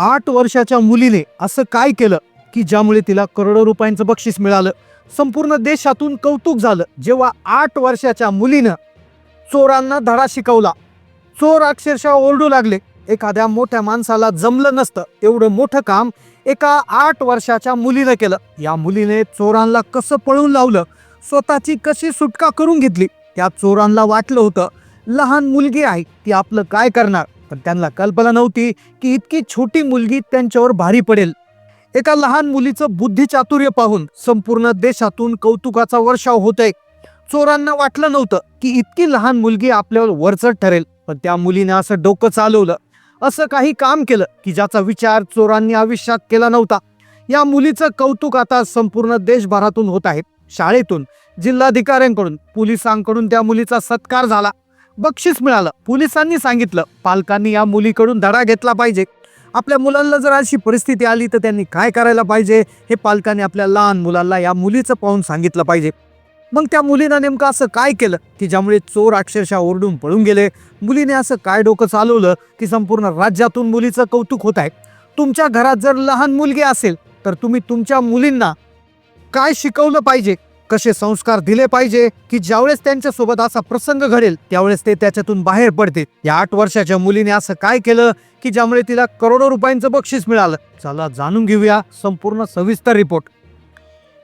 आठ वर्षाच्या मुलीने असं काय केलं की ज्यामुळे तिला करोडो रुपयांचं बक्षीस मिळालं? संपूर्ण देशातून कौतुक झालं. जेव्हा आठ वर्षाच्या मुलीनं चोरांना धडा शिकवला चोर अक्षरशः ओरडू लागले. एखाद्या मोठ्या माणसाला जमलं नसतं. एवढं मोठं काम एका आठ वर्षाच्या मुलीनं केलं. या मुलीने चोरांना कसं पळून लावलं? स्वतःची कशी सुटका करून घेतली? त्या चोरांना वाटलं होतं लहान मुलगी आहे ती आपलं काय करणार? पण त्यांना कल्पना नव्हती की इतकी छोटी मुलगी त्यांच्यावर भारी पडेल. एका लहान मुलीचं बुद्धिचातुर्य पाहून संपूर्ण देशातून कौतुकाचा वर्षाव होत आहे चोरांना वाटलं नव्हतं की इतकी लहान मुलगी आपल्यावर वरचट ठरेल पण त्या मुलीने असं डोकं चालवलं. असं काही काम केलं की ज्याचा विचार चोरांनी आयुष्यात केला नव्हता. या मुलीचं कौतुक आता संपूर्ण देशभरातून होत आहे. शाळेतून जिल्हाधिकाऱ्यांकडून पोलिसांकडून त्या मुलीचा सत्कार झाला. बक्षीस मिळालं. पोलिसांनी सांगितलं पालकांनी या मुलीकडून धडा घेतला पाहिजे. आपल्या मुलांना जर अशी परिस्थिती आली तर त्यांनी काय करायला पाहिजे? हे पालकांनी आपल्या लहान मुलांना या मुलीचं पाहून सांगितलं पाहिजे. मग त्या मुलीनं नेमकं असं काय केलं? की ज्यामुळे चोर अक्षरशः ओरडून पळून गेले. मुलीने असं काय डोकं चालवलं? की संपूर्ण राज्यातून मुलीचं कौतुक होत आहे. तुमच्या घरात जर लहान मुलगी असेल तर तुम्ही तुमच्या मुलींना काय शिकवलं पाहिजे? कसे संस्कार दिले पाहिजे की ज्यावेळेस त्यांच्यासोबत असा प्रसंग घडेल त्यावेळेस ते त्याच्यातून बाहेर पडते या आठ वर्षाच्या मुलीने असं काय केलं की ज्यामुळे तिला करोडो रुपयांचं बक्षीस मिळालं? चला जाणून घेऊया संपूर्ण सविस्तर रिपोर्ट.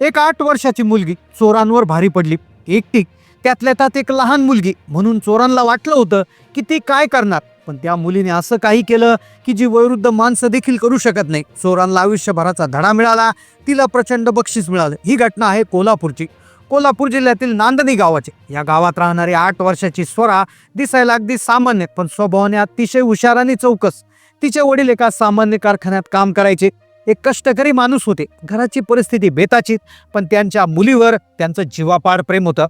एक आठ वर्षाची मुलगी चोरांवर भारी पडली. एकटी त्यातल्या त्यात एक लहान मुलगी. म्हणून चोरांना वाटलं होतं की ती काय करणार? पण त्या मुलीने असं काही केलं की जी वयोवृद्ध माणसं देखील करू शकत नाही. चोरांना आयुष्यभराचा धडा मिळाला तिला प्रचंड बक्षीस मिळालं. ही घटना आहे कोल्हापूरची. कोल्हापूर जिल्ह्यातील नांदणी गावाची. या गावात राहणारी आठ वर्षाची स्वरा दिसायला अगदी सामान्य पण स्वभावाने अतिशय हुशार आणि चौकस. तिचे वडील एका सामान्य कारखान्यात काम करायचे. एक कष्टकरी माणूस होते. घराची परिस्थिती बेताचीत पण त्यांच्या मुलीवर त्यांचं जीवापाड प्रेम होतं.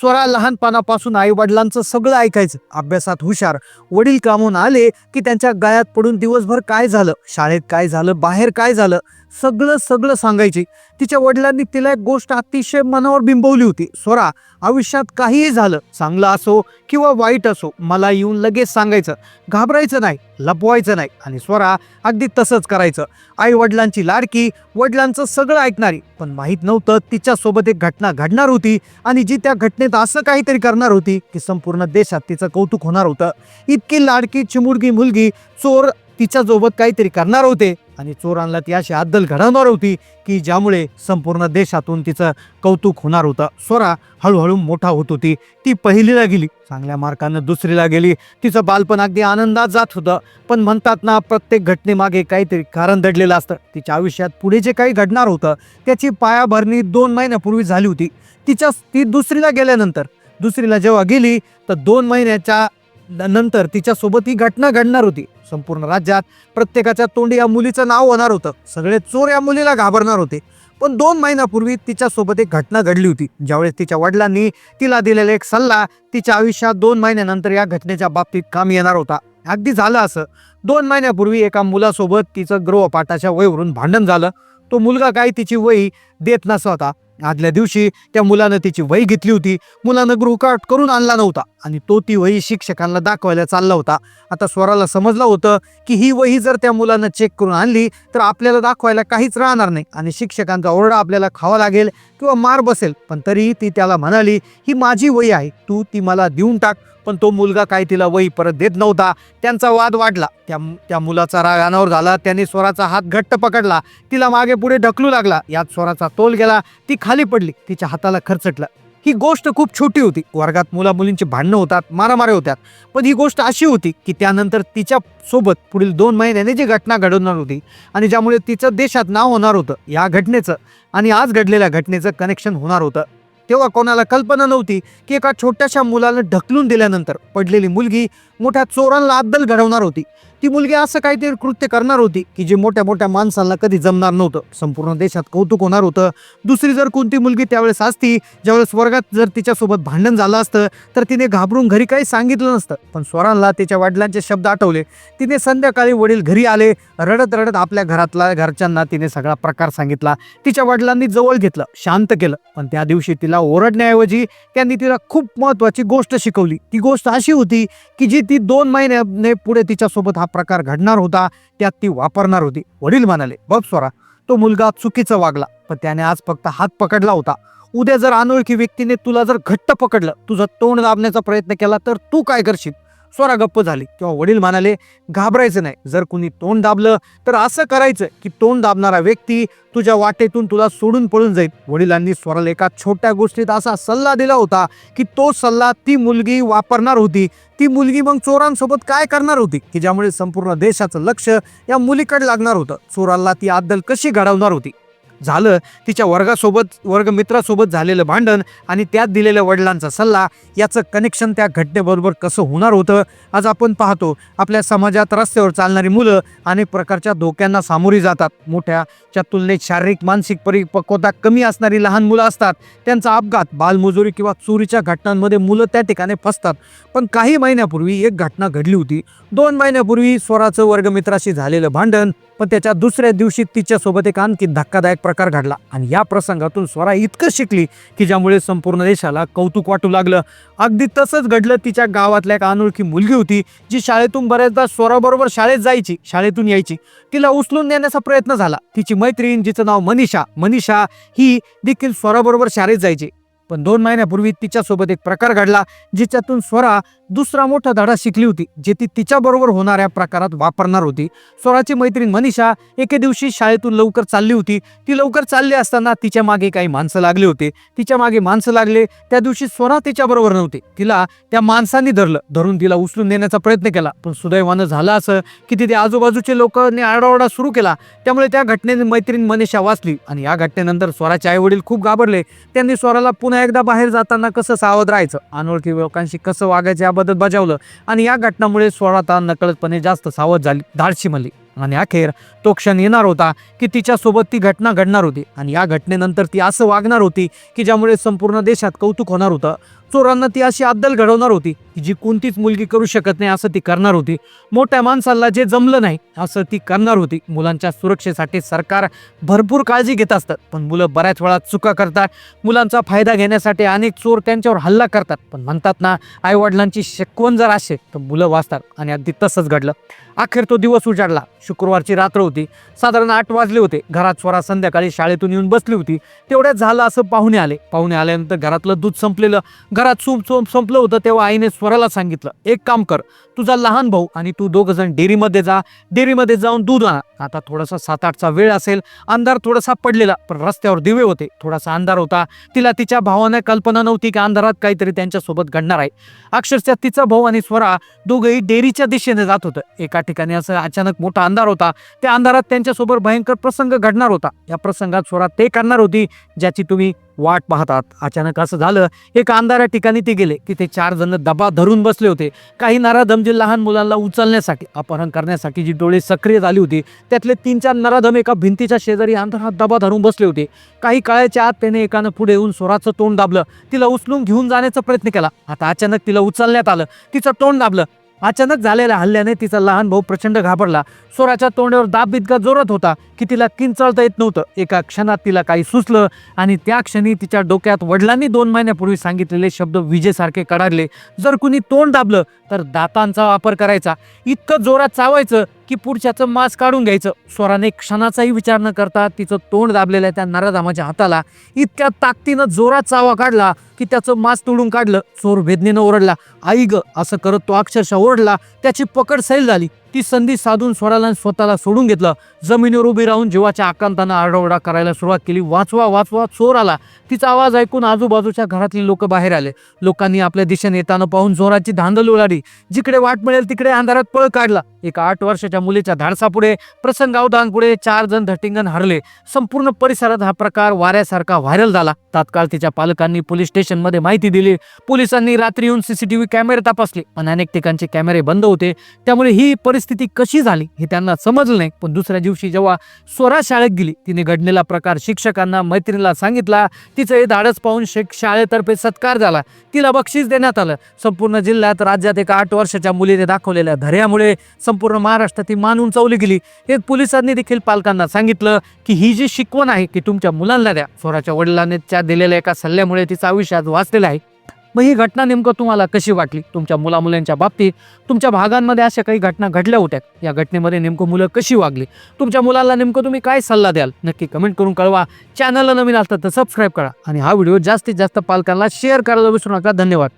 स्वरा लहानपणापासून आई वडिलांचं सगळं ऐकायचं. अभ्यासात हुशार. वडील कामून आले की त्यांच्या गळ्यात पडून दिवसभर काय झालं? शाळेत काय झालं? बाहेर काय झालं? सगळं सगळं सांगायची. तिच्या वडिलांनी तिला एक गोष्ट अतिशय मनावर बिंबवली होती. स्वरा आयुष्यात काहीही झालं चांगलं असो किंवा वाईट असो मला येऊन लगेच सांगायचं घाबरायचं नाही लपवायचं नाही आणि स्वरा अगदी तसंच करायचं. आई वडिलांची लाडकी वडिलांचं सगळं ऐकणारी पण माहीत नव्हतं तिच्यासोबत एक घटना घडणार होती आणि जी त्या घटनेत असं काहीतरी करणार होती की संपूर्ण देशात तिचं कौतुक होणार होतं. इतकी लाडकी चिमुडगी मुलगी चोर तिच्यासोबत काहीतरी करणार होते. आणि चोरांना ती अशी अद्दल घडवणार होती की ज्यामुळे संपूर्ण देशातून तिचं कौतुक होणार होतं. स्वरा हळूहळू मोठा होत होती. ती पहिलीला गेली. चांगल्या मार्कानं दुसरीला गेली. तिचं बालपण अगदी आनंदात जात होतं. पण म्हणतात ना प्रत्येक घटनेमागे काहीतरी कारण दडलेलं असतं. तिच्या आयुष्यात पुढे जे काही घडणार होतं त्याची पायाभरणी दोन महिन्यापूर्वी झाली होती. तिच्या ती दुसरीला गेल्यानंतर. दुसरीला जेव्हा गेली तर दोन महिन्याच्या नंतर तिच्यासोबत ही घटना घडणार होती. संपूर्ण राज्यात प्रत्येकाच्या तोंडी या मुलीचं नाव होणार होतं. सगळे चोर या मुलीला घाबरणार होते. पण दोन महिन्यापूर्वी तिच्यासोबत एक घटना घडली होती. ज्यावेळेस तिच्या वडिलांनी तिला दिलेला एक सल्ला तिच्या आयुष्यात दोन महिन्यानंतर या घटनेच्या बाबतीत काम येणार होता. अगदी झालं असं. दोन महिन्यापूर्वी एका मुलासोबत तिचं गृहपाठाच्या वयवरून भांडण झालं. तो मुलगा काही तिची वही देत नसा होता. आदल्या दिवशी त्या मुलानं तिची वही घेतली होती. मुलानं गृहकार्ड करून आणला नव्हता आणि तो ती वही शिक्षकांना दाखवायला चालला होता. आता स्वराला समजलं होतं की ही वही जर त्या मुलानं चेक करून आणली तर आपल्याला दाखवायला काहीच राहणार नाही आणि शिक्षकांचा ओरडा आपल्याला खावा लागेल. किंवा मार बसेल. पण तरीही ती त्याला म्हणाली ही माझी वही आहे. तू ती मला देऊन टाक. पण तो मुलगा काय तिला वही परत देत नव्हता. त्यांचा वाद वाढला. त्या त्या मुलाचा राग अनावर झाला. त्याने स्वराचा हात घट्ट पकडला. तिला मागे पुढे ढकलू लागला. यात स्वराचा तोल गेला. ती खाली पडली. तिच्या हाताला खरचटलं. ही गोष्ट खूप छोटी होती. वर्गात मुला मुलींची भांडणं होतात मारामारी होतात पण ही गोष्ट अशी होती की त्यानंतर तिच्या सोबत पुढील दोन महिन्याने जी घटना घडवणार होती आणि ज्यामुळे तिचं देशात नाव होणार होतं या घटनेचं आणि आज घडलेल्या घटनेचं कनेक्शन होणार होतं. तेव्हा कोणाला कल्पना नव्हती की एका छोट्याशा मुलाला ढकलून दिल्यानंतर पडलेली मुलगी मोठ्या चोरांना अद्दल घडवणार होती. ती मुलगी असं काहीतरी कृत्य करणार होती की जे मोठ्या मोठ्या माणसांना कधी जमणार नव्हतं. संपूर्ण देशात कौतुक होणार होतं. दुसरी जर कोणती मुलगी त्यावेळेस असती ज्यावेळेस वर्गात जर तिच्यासोबत भांडण झालं असतं तर तिने घाबरून घरी काही सांगितलं नसतं. पण स्वरांना तिच्या वडिलांचे शब्द आठवले. तिने संध्याकाळी वडील घरी आले. रडत रडत आपल्या घरातला घरच्यांना तिने सगळा प्रकार सांगितला. तिच्या वडिलांनी जवळ घेतलं शांत केलं. पण त्या दिवशी तिला ओरडण्याऐवजी त्यांनी तिला खूप महत्वाची गोष्ट शिकवली. ती गोष्ट अशी होती की जी ती दोन महिन्याने पुढे तिच्यासोबत हा प्रकार घडणार होता त्यात ती वापरणार होती. वडील म्हणाले बघ स्वरा तो मुलगा चुकीचा वागला पण त्याने आज फक्त हात पकडला होता. उद्या जर अनोळखी व्यक्तीने तुला जर घट्ट पकडलं तुझं तोंड दाबण्याचा प्रयत्न केला तर तू काय करशील? स्वरा गप्प झाली. किंवा वडील म्हणाले घाबरायचं नाही. जर कुणी तोंड दाबलं तर असं करायचं की तोंड दाबणारा व्यक्ती तुझ्या वाटेतून तुला सोडून पळून जाईल. वडिलांनी स्वराला एका छोट्या गोष्टीत असा सल्ला दिला होता की तो सल्ला ती मुलगी वापरणार होती. ती मुलगी मग चोरांसोबत काय करणार होती की ज्यामुळे संपूर्ण देशाचं लक्ष या मुलीकडे लागणार होतं. चोराला ती अद्दल कशी घडवणार होती? झालं तिच्या वर्गासोबत वर्गमित्रासोबत झालेलं भांडण आणि त्यात दिलेल्या वडिलांचा सल्ला याचं कनेक्शन त्या घटनेबरोबर कसं होणार होतं आज आपण पाहतो. आपल्या समाजात रस्त्यावर चालणारी मुलं अनेक प्रकारच्या धोक्यांना सामोरी जातात. मोठ्याच्या तुलनेत शारीरिक मानसिक परिपक्वता कमी असणारी लहान मुलं असतात. त्यांचा अपघात बालमजुरी किंवा चोरीच्या घटनांमध्ये मुलं त्या ठिकाणी फसतात. पण काही महिन्यापूर्वी एक घटना घडली होती. दोन महिन्यापूर्वी स्वराचं वर्गमित्राशी झालेलं भांडण पण त्याच्या दुसऱ्या दिवशी तिच्यासोबत एक आणखी धक्कादायक प्रकार घडला. आणि या प्रसंगातून स्वरा इतकं शिकली की ज्यामुळे संपूर्ण देशाला कौतुक वाटू लागलं. अगदी तसंच घडलं तिच्या गावातल्या एक अनोळखी मुलगी होती जी शाळेतून बऱ्याचदा स्वराबरोबर शाळेत जायची शाळेतून यायची. तिला उचलून नेण्याचा प्रयत्न झाला. तिची मैत्रीण जिचं नाव मनीषा मनीषा ही देखील स्वराबरोबर शाळेत जायची. पण दोन महिन्यापूर्वी तिच्यासोबत एक प्रकार घडला जिच्यातून स्वरा दुसरा मोठा धडा शिकली होती जे ती तिच्याबरोबर होणाऱ्या प्रकारात वापरणार होती. स्वराची मैत्रीण मनीषा एके दिवशी शाळेतून लवकर चालली होती. ती लवकर चालली असताना तिच्यामागे काही माणसं लागले होते. तिच्यामागे माणसं लागले त्या दिवशी स्वरा तिच्याबरोबर नव्हते. तिला त्या माणसांनी धरलं धरून तिला उचलून नेण्याचा प्रयत्न केला. पण सुदैवानं झालं असं की तिथे आजूबाजूचे लोकांनी आरडाओरडा सुरू केला. त्यामुळे त्या घटनेने मैत्रीण मनीषा वाचली आणि या घटनेनंतर स्वराचे आई वडील खूप घाबरले. त्यांनी स्वराला पुन्हा एकदा बाहेर जाताना कसं सावध राहायचं? अनोळखी लोकांशी कसं वागायचं? याबद्दल बजावलं. आणि या घटनामुळे स्वरा नकळतपणे जास्त सावध झाली धाडशी म्हणली. आणि अखेर तो क्षण येणार होता की तिच्यासोबत ती घटना घडणार होती. आणि या घटनेनंतर ती असं वागणार होती की ज्यामुळे संपूर्ण देशात कौतुक होणार होतं. चोरांना ती अशी अद्दल घडवणार होती की जी कोणतीच मुलगी करू शकत नाही असं ती करणार होती. मोठ्या माणसाला जे जमलं नाही असं ती करणार होती. मुलांच्या सुरक्षेसाठी सरकार भरपूर काळजी घेत असतात पण मुलं बऱ्याच वेळा चुका करतात. मुलांचा फायदा घेण्यासाठी अनेक चोर त्यांच्यावर हल्ला करतात. पण म्हणतात ना आईवडिलांची शिकवण जर असेल तर मुलं वाचतात. आणि अगदी तसंच घडलं. अखेर तो दिवस उजाडला. शुक्रवारची रात्र होती. साधारण आठ वाजले होते. घरात स्वरा संध्याकाळी शाळेतून येऊन बसली होती. तेवढ्यात झालं असं पाहुणे आले. पाहुणे आल्यानंतर घरातलं दूध संपलेलं. घरात सूप सूप संपलं होतं तेव्हा आईने स्वराला सांगितलं एक काम कर. तुझा लहान भाऊ आणि तू दोघंजण डेअरीमध्ये जा. डेअरीमध्ये जाऊन दूध आणा. आता थोडासा सात आठचा वेळ असेल. अंधार थोडासा पडलेला. पण रस्त्यावर दिवे होते. थोडासा अंधार होता. तिला तिच्या भावाने कल्पना नव्हती की अंधारात काहीतरी त्यांच्यासोबत घडणार आहे. अक्षरशः तिचा भाऊ आणि स्वरा दोघंही डेअरीच्या दिशेने जात होतं. एका ठिकाणी असं अचानक मोठा अंधार होता. त्या अंधारात त्यांच्यासोबत भयंकर प्रसंग घडणार होता. या प्रसंगात स्वरा ते करणार होती ज्याची तुम्ही वाट पाहतात. अचानक असं झालं एका अंधाऱ्या ठिकाणी ते गेले की ते चार जण दबा धरून बसले होते. काही नराधम जे लहान मुलांना उचलण्यासाठी अपहरण करण्यासाठी जी डोळे सक्रिय झाली होती त्यातले तीन चार नराधम एका भिंतीच्या शेजारी अंधारात दबा धरून बसले होते. काही काळाच्या आत त्याने एकानं पुढे येऊन स्वराचं तोंड दाबलं. तिला उचलून घेऊन जाण्याचा प्रयत्न केला. आता अचानक तिला उचलण्यात आलं. तिचं तोंड दाबलं. अचानक झालेल्या हल्ल्याने तिचा लहान भाऊ प्रचंड घाबरला. स्वराच्या तोंडावर दाब इतका जोरात होता की तिला किंचाळता येत नव्हतं. एका क्षणात तिला काही सुचलं आणि त्या क्षणी तिच्या डोक्यात वडिलांनी दोन महिन्यापूर्वी सांगितलेले शब्द विजेसारखे कडाडले. जर कुणी तोंड दाबलं तर दातांचा वापर करायचा. इतकं जोरात चावायचं की पुढच्याचं मांस काढून घ्यायचं. स्वराने क्षणाचाही विचार न करता तिचं तोंड दाबलेल्या त्या नराधामाच्या हाताला. इतक्या ताकदीनं जोरात चावा काढला की त्याचं मांस तोडून काढलं. चोर वेदनेनं ओरडला आई ग असं करत तो अक्षरशः ओरडला. त्याची पकड सैल झाली. ती संधी साधून स्वराला स्वतःला सोडून घेतलं. जमिनीवर उभी राहून जीवाच्या आकांतानं आरडाओरडा करायला सुरुवात केली. वाचवा वाचवा चोर आला. तिचा आवाज ऐकून आजूबाजूच्या घरातली लोक बाहेर आले. लोकांनी आपल्या दिशेने येताना पाहून जोराची धांदल उलाडी जिकडे वाट मिळेल तिकडे अंधारात पळ काढला. एका आठ वर्षाच्या मुलीच्या धाडसापुढे प्रसंगावधानपुढे चार जण धटिंगण हरले. संपूर्ण परिसरात हा प्रकार वाऱ्यासारखा व्हायरल झाला. तात्काळ तिच्या पालकांनी पोलीस स्टेशनमध्ये माहिती दिली. पोलिसांनी रात्री येऊन सीसीटीव्ही कॅमेरे तपासले. पण अनेक ठिकाणचे कॅमेरे बंद होते. त्यामुळे ही परिस्थिती कशी झाली हे त्यांना समजलं नाही. पण दुसऱ्या दिवशी जेव्हा स्वरा शाळेत गेली तिने घडलेला प्रकार शिक्षकांना मैत्रिणीला सांगितला. तिचं हे धाडस पाहून शिक शाळेतर्फे सत्कार झाला. तिला बक्षीस देण्यात आलं. संपूर्ण जिल्ह्यात राज्यात एका आठ वर्षाच्या मुलीने दाखवलेल्या धैर्यामुळे संपूर्ण महाराष्ट्रात ती मान उंचावली गेली. हे पोलिसांनी देखील पालकांना सांगितलं की ही जी शिकवण आहे की तुमच्या मुलांना द्या. स्वराच्या वडिलांनी त्या दिलेल्या एका सल्ल्यामुळे तिचं आयुष्य आज वाचलेलं आहे. मग ही घटना नेमकं तुम्हाला कशी वाटली? तुमच्या मुलामुलांच्या बाबतीत तुमच्या भागांमध्ये अशा काही घटना घडल्या होत्या? या घटनेमध्ये नेमकं मुलं कशी वागली? तुमच्या मुलाला नेमकं तुम्ही काय सल्ला द्याल? नक्की कमेंट करून कळवा. चॅनलला नवीन असतात तर सबस्क्राईब करा. आणि हा व्हिडिओ जास्तीत जास्त पालकांना शेअर करायला विसरू नका. धन्यवाद.